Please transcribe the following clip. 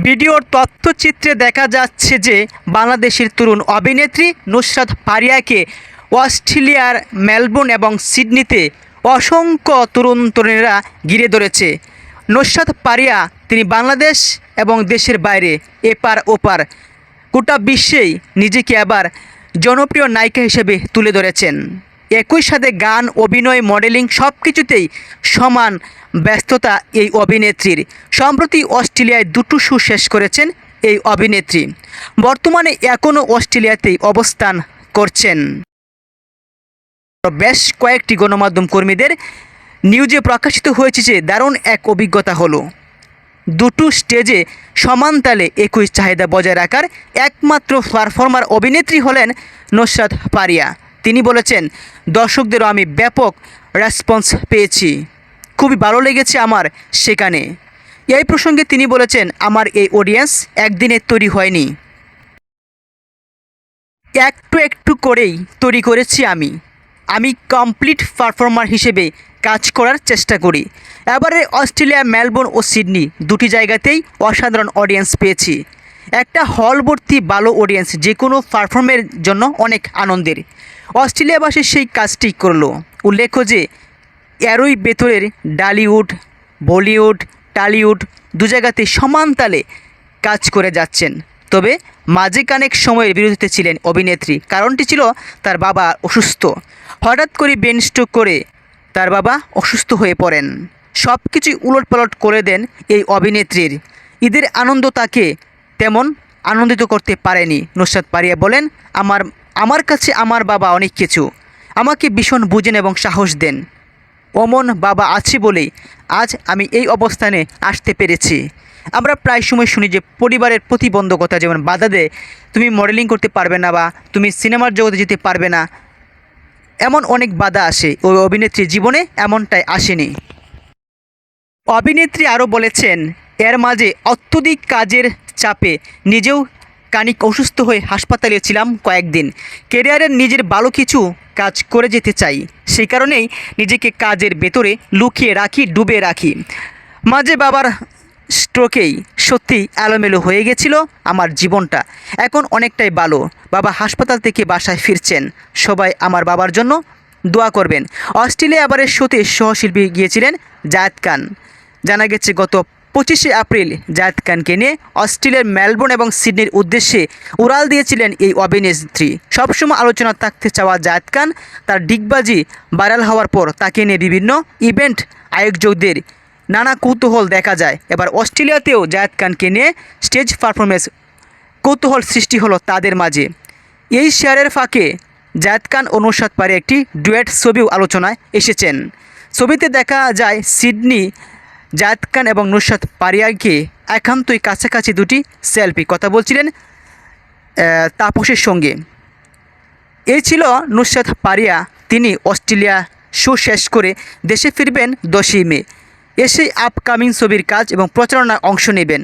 ভিডিওর তথ্যচিত্রে দেখা যাচ্ছে যে বাংলাদেশের তরুণ অভিনেত্রী নুসরাত ফারিয়াকে অস্ট্রেলিয়ার মেলবোর্ন এবং সিডনিতে অসংখ্য তরুণ তরুণীরা ঘিরে ধরেছে। নুসরাত পারিয়া, তিনি বাংলাদেশ এবং দেশের বাইরে, এপার ওপার, গোটা বিশ্বেই নিজেকে আবার জনপ্রিয় নায়িকা হিসেবে তুলে ধরেছেন। একই সাথে গান, অভিনয় মডেলিং সব কিছুতেই সমান ব্যস্ততা এই অভিনেত্রীর। সম্প্রতি অস্ট্রেলিয়ায় দুটো শো শেষ করেছেন এই অভিনেত্রী। বর্তমানে এখনও অস্ট্রেলিয়াতেই অবস্থান করছেন। বেশ কয়েকটি গণমাধ্যম কর্মীদের নিউজে প্রকাশিত হয়েছে যে দারুণ এক অভিজ্ঞতা হলো। দুটো স্টেজে সমান তালে একই চাহিদা বজায় রাখার একমাত্র পারফর্মার অভিনেত্রী হলেন নুসরাত পারিয়া। তিনি বলেছেন, দর্শকদেরও আমি ব্যাপক রেসপন্স পেয়েছি। খুবই ভালো লেগেছে আমার সেখানে। এই প্রসঙ্গে তিনি বলেছেন, আমার এই অডিয়েন্স একদিনে তৈরি হয়নি। একটু একটু করেই তৈরি করেছি আমি। আমি কমপ্লিট পারফর্মার হিসেবে কাজ করার চেষ্টা করি। এবারে অস্ট্রেলিয়া, মেলবোর্ন ও সিডনি দুটি জায়গাতেই অসাধারণ অডিয়েন্স পেয়েছি। একটা হল ভর্তি ভালো অডিয়েন্স যে কোনো পারফর্মের জন্য অনেক আনন্দের। অস্ট্রেলিয়াবাসী সেই কাজটি করল। উল্লেখ্য যে, এরই ভেতরের ডালিউড, বলিউড, টালিউড দু জায়গাতে সমান তালে কাজ করে যাচ্ছেন। তবে মাঝে কানেক সময়ের বিরোধিতে ছিলেন অভিনেত্রী। কারণটি ছিল তার বাবা অসুস্থ। হঠাৎ করে ব্রেন স্ট্রোক করে তার বাবা অসুস্থ হয়ে পড়েন। সব কিছুই উলটপালট করে দেন এই অভিনেত্রীর। ঈদের আনন্দ তাকে তেমন আনন্দিত করতে পারেনি, নুসরাত পারিয়া বলেন, আমার আমার কাছে আমার বাবা অনেক কিছু। আমাকে ভীষণ বুঝেন এবং সাহস দেন। অমন বাবা আছে বলেই আজ আমি এই অবস্থানে আসতে পেরেছি। আমরা প্রায় সময় শুনি যে পরিবারের প্রতিবন্ধকতা যেমন বাধা দেয়, তুমি মডেলিং করতে পারবে না বা তুমি সিনেমার জগতে যেতে পারবে না। এমন অনেক বাধা আসে ওই অভিনেত্রীর জীবনে এমনটাই আসেনি। অভিনেত্রী আরও বলেছেন এর মাঝে অত্যধিক কাজের চাপে নিজেও কানিক অসুস্থ হয়ে হাসপাতালে ছিলাম কয়েকদিন। কেরিয়ারের নিজের ভালো কিছু কাজ করে যেতে চাই, সেই কারণেই নিজেকে কাজের ভেতরে লুকিয়ে রাখি ডুবে রাখি। মাঝে বাবার স্ট্রোকেই সত্যি এলোমেলো হয়ে গেছিল আমার জীবনটা। এখন অনেকটাই ভালো। বাবা হাসপাতাল থেকে বাসায় ফিরছেন। সবাই আমার বাবার জন্য দোয়া করবেন। অস্ট্রেলিয়া আবারের শোতে সহশিল্পী গিয়েছিলেন জায়দ খান। জানা গেছে, গত পঁচিশে এপ্রিল জায়দ খানকে নিয়ে অস্ট্রেলিয়ার মেলবোর্ন এবং সিডনির উদ্দেশ্যে উড়াল দিয়েছিলেন এই অভিনেত্রী। সবসময় আলোচনা থাকতে চাওয়া জায়দ খান তার ডিগবাজি ভাইরাল হওয়ার পর তাকে নিয়ে বিভিন্ন ইভেন্ট আয়োজকদের নানা কৌতূহল দেখা যায়। এবার অস্ট্রেলিয়াতেও জায়দ খানকে নিয়ে স্টেজ পারফরমেন্স কৌতূহল সৃষ্টি হলো তাদের মাঝে। এই শেয়ারের ফাঁকে জায়দ খান নুসরাত পারে একটি ডুয়েট ছবিও আলোচনায় এসেছেন। ছবিতে দেখা যায়, সিডনি জায়দ খান এবং নুসরাত পারিয়াকে একান্তই কাছাকাছি দুটি সেলফি, কথা বলছিলেন তাপসের সঙ্গে। এই ছিল নুসরাত পারিয়া, তিনি অস্ট্রেলিয়া শো শেষ করে দেশে ফিরবেন দশই মে। এসে আপকামিং ছবির কাজ এবং প্রচারণায় অংশ নেবেন।